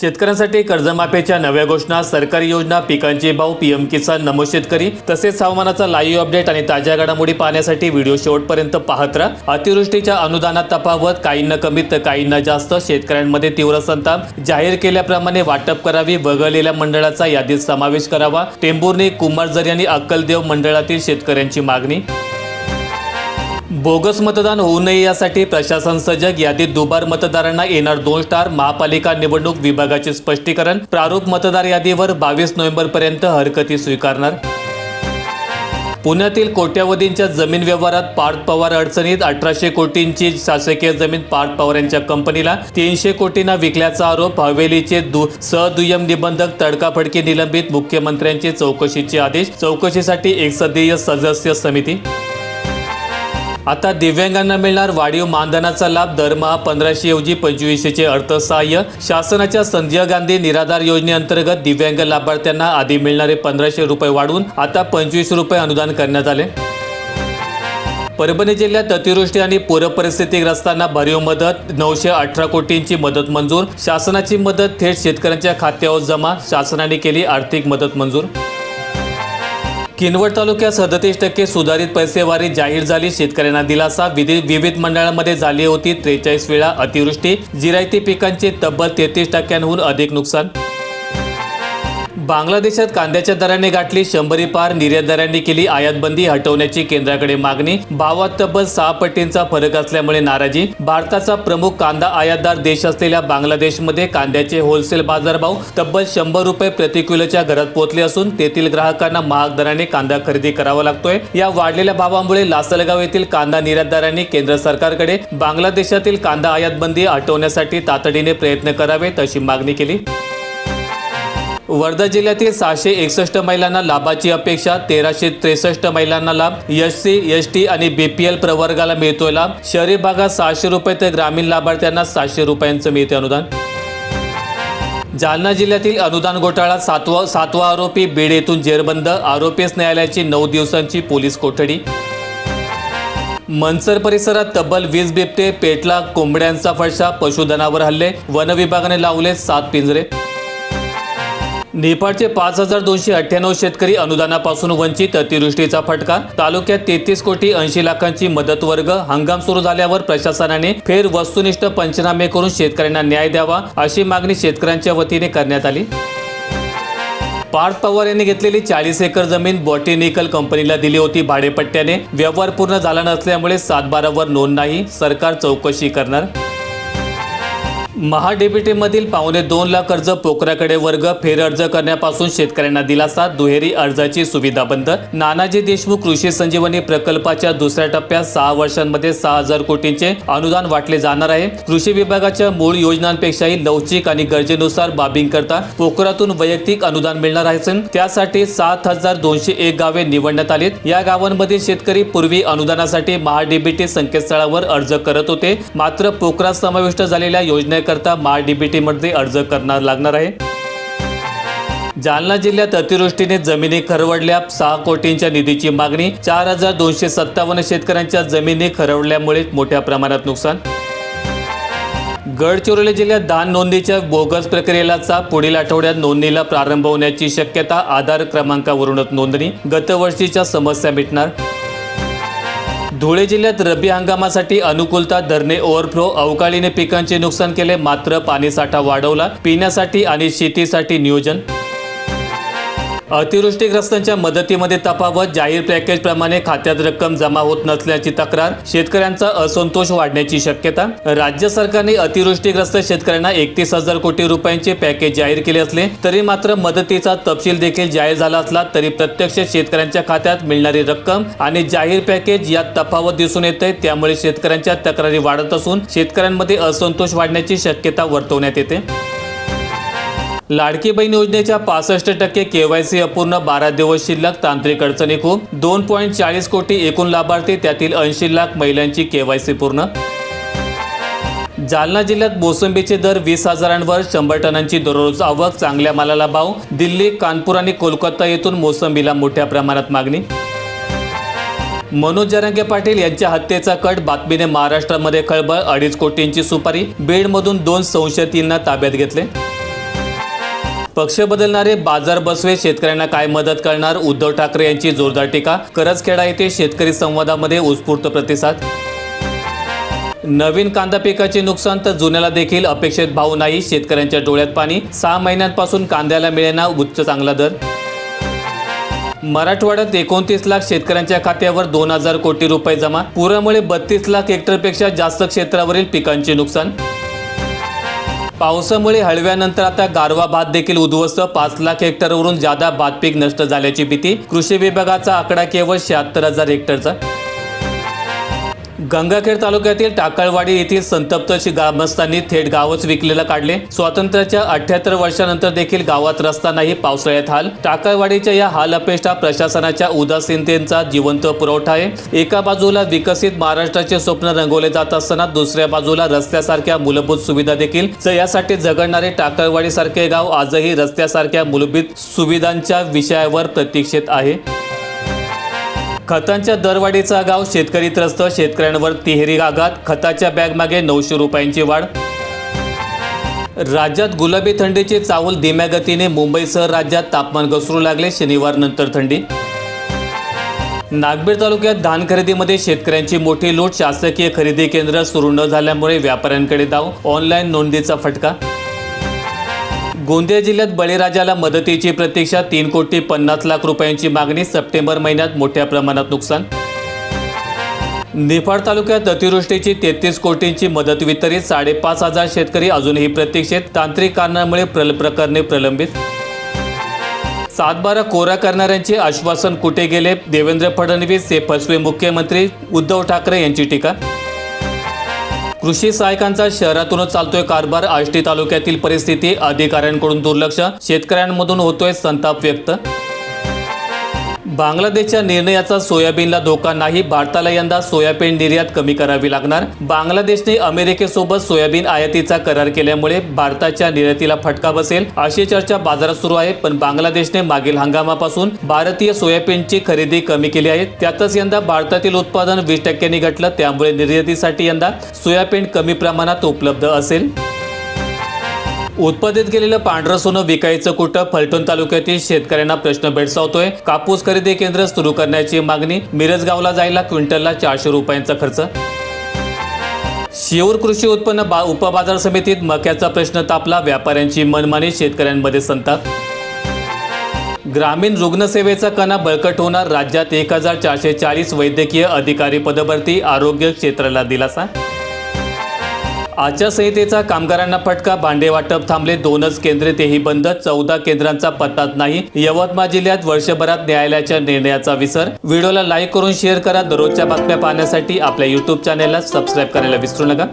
शेतकऱ्यांसाठी कर्जमाफीच्या नव्या घोषणा सरकारी योजना पिकांचे भाव पीएम किसान नमो शेतकरी तसेच हवामानाचा लाईव्ह अपडेट आणि ताज्या घडामोडी पाहण्यासाठी व्हिडिओ शेवटपर्यंत पाहत राहा. अतिवृष्टीच्या अनुदानात तफावत काहींना कमी तर काहींना जास्त. शेतकऱ्यांमध्ये तीव्र संताप. जाहीर केल्याप्रमाणे वाटप करावी वगळलेल्या मंडळाचा यादीत समावेश करावा. टेंभुर्णी कुमारझर यांनी अक्कलदेव मंडळातील शेतकऱ्यांची मागणी. बोगस मतदान होऊ नये यासाठी प्रशासन सजग. यादीत दुबार मतदारांना येणार दोन स्टार. महापालिका निवडणूक विभागाचे स्पष्टीकरण. प्रारूप मतदार यादीवर बावीस नोव्हेंबर पर्यंत हरकती स्वीकारणार. पुण्यातील कोट्यावधींच्या जमीन व्यवहारात पार्थ पवार अडचणीत अठराशे कोटींची शासकीय जमीन पार्थ पवार यांच्या कंपनीला तीनशे कोटींना विकल्याचा आरोप. हवेलीचे दु सहदुय्यम निबंधक तडकाफडकी निलंबित मुख्यमंत्र्यांचे चौकशीचे आदेश. चौकशीसाठी एक सदस्यीय सदस्य समिती आता दिव्यांगांना मिळणार वाढीव मानधनाचा लाभ दरमहा पंधराशे ऐवजी पंचवीसशेचे अर्थसहाय्य. शासनाच्या संजय गांधी निराधार योजनेअंतर्गत दिव्यांग लाभार्थ्यांना आधी मिळणारे पंधराशे रुपये वाढवून आता पंचवीस रुपये अनुदान करण्यात आले. परभणी जिल्ह्यात अतिवृष्टी आणि पूरपरिस्थितीग्रस्तांना भरीव मदत नऊशे अठरा कोटींची मदत मंजूर. शासनाची मदत थेट शेतकऱ्यांच्या खात्यावर जमा शासनाने केली आर्थिक मदत मंजूर. किनवट तालुक्यात सदतीस टक्के सुधारित पैसेवारी जाहीर झाली. शेतकऱ्यांना दिलासा विधी विविध मंडळांमध्ये झाली होती. त्रेचाळीस वेळा अतिवृष्टी जिरायती पिकांचे तब्बल तेहतीस टक्क्यांहून अधिक नुकसान बांगलादेशात कांद्याच्या दराने गाठली शंभरी पार निर्यात दरांनी केली आयातबंदी हटवण्याची केंद्राकडे मागणी. भावात तब्बल सहा पटींचा फरक असल्यामुळे नाराजी. भारताचा प्रमुख कांदा आयातदार देश असलेल्या बांगलादेशमध्ये कांद्याचे होलसेल बाजारभाव तब्बल शंभर रुपये प्रति किलोच्या घरात पोहोचले असून तेथील ग्राहकांना महाग दराने कांदा खरेदी करावा लागतोय. या वाढलेल्या भावामुळे लासलगाव येथील कांदा निर्यातदारांनी केंद्र सरकारकडे बांगलादेशातील कांदा आयातबंदी हटवण्यासाठी तातडीने प्रयत्न करावेत अशी मागणी केली. वर्धा जिल्ह्यातील सहाशे एकसष्ट महिलांना लाभाची अपेक्षा तेराशे त्रेसष्ट महिलांना लाभ एस सी एस टी आणि बीपीएल प्रवर्गाला मिळतोय लाभ. शहरी भागात सहाशे रुपये तर ग्रामीण लाभार्थ्यांना सातशे रुपयांचं मिळते अनुदान. जालना जिल्ह्यातील अनुदान घोटाळा सातवा सातवा आरोपी बीड येथून जेरबंद आरोपीस न्यायालयाची नऊ दिवसांची पोलीस कोठडी. मनसर परिसरात तब्बल वीस बिबटे पेटला कोंबड्यांचा फडशा पशुधनावर हल्ले वन विभागाने लावले सात पिंजरे. नेपाळचे पाच हजार दोनशे अठ्ठ्याण्णव शेतकरी अनुदानापासून वंचित अतिवृष्टीचा फटका. तालुक्यात तेहतीस कोटी ऐंशी लाखांची मदत वर्ग. हंगाम सुरू झाल्यावर प्रशासनाने फेर वस्तुनिष्ठ पंचनामे करून शेतकऱ्यांना न्याय द्यावा अशी मागणी शेतकऱ्यांच्या वतीने करण्यात आली. पार्थ पवार यांनी घेतलेली चाळीस एकर जमीन बॉटिनिकल कंपनीला दिली होती. भाडेपट्ट्याने व्यवहार पूर्ण झाला नसल्यामुळे सातबारावर नोंद नाही. सरकार चौकशी करणार. महाडीबीटीमधील पावणे दोन लाख अर्ज पोकराकडे वर्ग फेर अर्ज करण्यापासून शेतकऱ्यांना दिलासा दुहेरी अर्जाची सुविधा बंद. नानाजी देशमुख कृषी संजीवनी प्रकल्पाच्या दुसऱ्या टप्प्यात सहा वर्षांमध्ये सहा हजार कोटींचे अनुदान वाटले जाणार आहे. कृषी विभागाच्या मूळ योजनांपेक्षाही लवचिक आणि गरजेनुसार बाबींकरता पोखरातून वैयक्तिक अनुदान मिळणार आहे. त्यासाठी सात हजार दोनशे एक गावे निवडण्यात आलीत. या गावांमधील शेतकरी पूर्वी अनुदानासाठी महाडीबीटी संकेतस्थळावर अर्ज करत होते. मात्र पोखरात समाविष्ट झालेल्या करता माय डीबीटीमध्ये अर्ज करणार लागणार आहे. जालना जिल्ह्यात अतिवृष्टीने जमिनी खरवडल्या. सहा कोटींच्या निधीची मागणी चार हजार दोनशे सत्तावन्न शेतकऱ्यांच्या जमिनी खरवडल्यामुळे मोठ्या प्रमाणात नुकसान. गडचिरोली जिल्ह्यात दान नोंदीच्या बोगस प्रक्रियेला पुढील आठवड्यात नोंदणीला प्रारंभ होण्याची शक्यता आधार क्रमांकावरूनच नोंदणी. गतवर्षीच्या समस्या मिटणार. धुळे जिल्ह्यात रब्बी हंगामासाठी अनुकूलता धरणे ओव्हरफ्लो अवकाळीने पिकांचे नुकसान केले मात्र पाणीसाठा वाढवला. पिण्यासाठी आणि शेतीसाठी नियोजन अतिवृष्टीग्रस्तांच्या मदतीमध्ये तफावत जाहीर पॅकेजप्रमाणे खात्यात रक्कम जमा होत नसल्याची तक्रार शेतकऱ्यांचा असंतोष वाढण्याची शक्यता. राज्य सरकारने अतिवृष्टीग्रस्त शेतकऱ्यांना एकतीस हजार कोटी रुपयांचे पॅकेज जाहीर केले असले तरी मात्र मदतीचा तपशील देखील जाहीर झाला असला तरी प्रत्यक्ष शेतकऱ्यांच्या खात्यात मिळणारी रक्कम आणि जाहीर पॅकेज यात तफावत दिसून येते त्यामुळे शेतकऱ्यांच्या तक्रारी वाढत असून शेतकऱ्यांमध्ये असंतोष वाढण्याची शक्यता वर्तवण्यात येते. लाडकी बहीण योजनेच्या पासष्ट टक्के केवायसी अपूर्ण बारा दिवस शिल्लक तांत्रिक अडचणी खूप दोन पॉईंट चाळीस कोटी एकूण लाभार्थी त्यातील ऐंशी लाख महिलांची केवायसी पूर्ण. जालना जिल्ह्यात मोसंबीचे दर वीस हजारांवर शंभर टनांची दररोज आवक चांगल्या मालाला भाव दिल्ली कानपूर आणि कोलकाता येथून मोसंबीला मोठ्या प्रमाणात मागणी. मनोज जरांगे पाटील यांच्या हत्येचा कट बातमीने महाराष्ट्रामध्ये खळबळ अडीच कोटींची सुपारी बीडमधून दोन संशयितांना ताब्यात घेतले. पक्ष बदलणारे बाजार बसवे शेतकऱ्यांना काय मदत करणार? उद्धव ठाकरे यांची जोरदार टीका करजखेडा येथे शेतकरी संवादामध्ये उत्स्फूर्त प्रतिसाद. नवीन कांदा पिकाचे नुकसान तर जुन्याला देखील अपेक्षित भाव नाही शेतकऱ्यांच्या डोळ्यात पाणी. सहा महिन्यांपासून कांद्याला मिळेना उच्च चांगला दर. मराठवाड्यात एकोणतीस लाख शेतकऱ्यांच्या खात्यावर दोन हजार कोटी रुपये जमा. पुरामुळे बत्तीस लाख हेक्टरपेक्षा जास्त क्षेत्रावरील पिकांचे नुकसान. पावसामुळे हळव्यानंतर आता गारवा भात देखील उद्ध्वस्त. पाच लाख हेक्टरवरून जादा भात पीक नष्ट झाल्याची भीती. कृषी विभागाचा आकडा केवळ शहात्तर हजार हेक्टरचा. गंगाखेड तालुक्यातील टाकळवाडी येथील संतप्त अशी ग्रामस्थांनी थेट गावच विकलेला काढले. स्वातंत्र्याच्या अठ्याहत्तर वर्षानंतर देखील गावात रस्ता नाही पावसाळ्यात हाल. टाकळवाडीच्या या हाल अपेष्टा प्रशासनाच्या उदासीनतेचा जिवंत पुरवठा आहे. एका बाजूला विकसित महाराष्ट्राचे स्वप्न रंगवले जात असताना दुसऱ्या बाजूला रस्त्यासारख्या मूलभूत सुविधा देखील. यासाठी झगडणारे टाकळवाडी सारखे गाव आजही रस्त्यासारख्या मूलभूत सुविधांच्या विषयावर प्रतीक्षेत आहे. खतांच्या दरवाढीचा गाव शेतकरी त्रस्त शेतकऱ्यांवर तिहेरी आघात खताच्या बॅगमागे नऊशे रुपयांची वाढ. राज्यात गुलाबी थंडीची चावल धीम्या गतीने मुंबईसह राज्यात तापमान घसरू लागले शनिवार नंतर थंडी. नागबीड तालुक्यात धान खरेदीमध्ये शेतकऱ्यांची मोठी लूट शासकीय खरेदी केंद्र सुरू न झाल्यामुळे व्यापाऱ्यांकडे धाव ऑनलाईन नोंदीचा फटका. गोंदिया जिल्ह्यात बळीराजाला मदतीची प्रतीक्षा तीन कोटी पन्नास लाख रुपयांची मागणी सप्टेंबर महिन्यात मोठ्या प्रमाणात नुकसान. निफाड तालुक्यात अतिवृष्टीची तेहतीस कोटींची मदत वितरित साडेपाच हजार शेतकरी अजूनही प्रतीक्षेत तांत्रिक कारणामुळे प्रल प्रकरणे प्रलंबित. सातबारा कोरा करणाऱ्यांचे आश्वासन कुठे गेले? देवेंद्र फडणवीस हे फसवे मुख्यमंत्री उद्धव ठाकरे यांची टीका. कृषी सहायकांचा शहरातूनच चालतोय कारभार. आष्टी तालुक्यातील परिस्थिती अधिकाऱ्यांकडून दुर्लक्ष. शेतकऱ्यांमधून होतोय संताप व्यक्त. बांगलादेशच्या निर्णयाचा सोयाबीनला धोका नाही भारताला यंदा सोयाबीन निर्यात कमी करावी लागणार. बांगलादेशने अमेरिकेसोबत सोयाबीन आयातीचा करार केल्यामुळे भारताच्या निर्यातीला फटका बसेल. अशी चर्चा बाजारात सुरू आहे पण बांगलादेशने मागील हंगामापासून भारतीय सोयाबीनची खरेदी कमी केली आहे. त्यातच यंदा भारतातील उत्पादन वीस टक्क्यांनी घटलं त्यामुळे निर्यातीसाठी यंदा सोयाबीन कमी प्रमाणात उपलब्ध असेल. उत्पादित केलेलं पांढरं सोनं विकायचं कुठं? फलटण तालुक्यातील शेतकऱ्यांना प्रश्न भेडसावतोय. कापूस खरेदी केंद्र सुरू करण्याची मागणी मिरजगावला जायला क्विंटलला चारशे रुपयांचा खर्च. शिवूर कृषी उत्पन्न बा उपबाजार समितीत मक्याचा प्रश्न तापला व्यापाऱ्यांची मनमानी शेतकऱ्यांमध्ये संताप. ग्रामीण रुग्णसेवेचा कणा बळकट होणार राज्यात एक हजार चारशे चाळीस वैद्यकीय अधिकारी पदभरती आरोग्य क्षेत्राला दिलासा. आचारसंहितेचा कामगारांना फटका भांडे वाटप थांबले दोनच केंद्रे तेही बंद चौदा केंद्रांचा पत्ताच नाही. यवतमाळ जिल्ह्यात वर्षभरात न्यायालयाच्या निर्णयाचा विसर. व्हिडिओला लाईक करून शेअर करा. दररोजच्या बातम्या पाहण्यासाठी आपल्या युट्यूब चॅनेलला सबस्क्राईब करायला विसरू नका.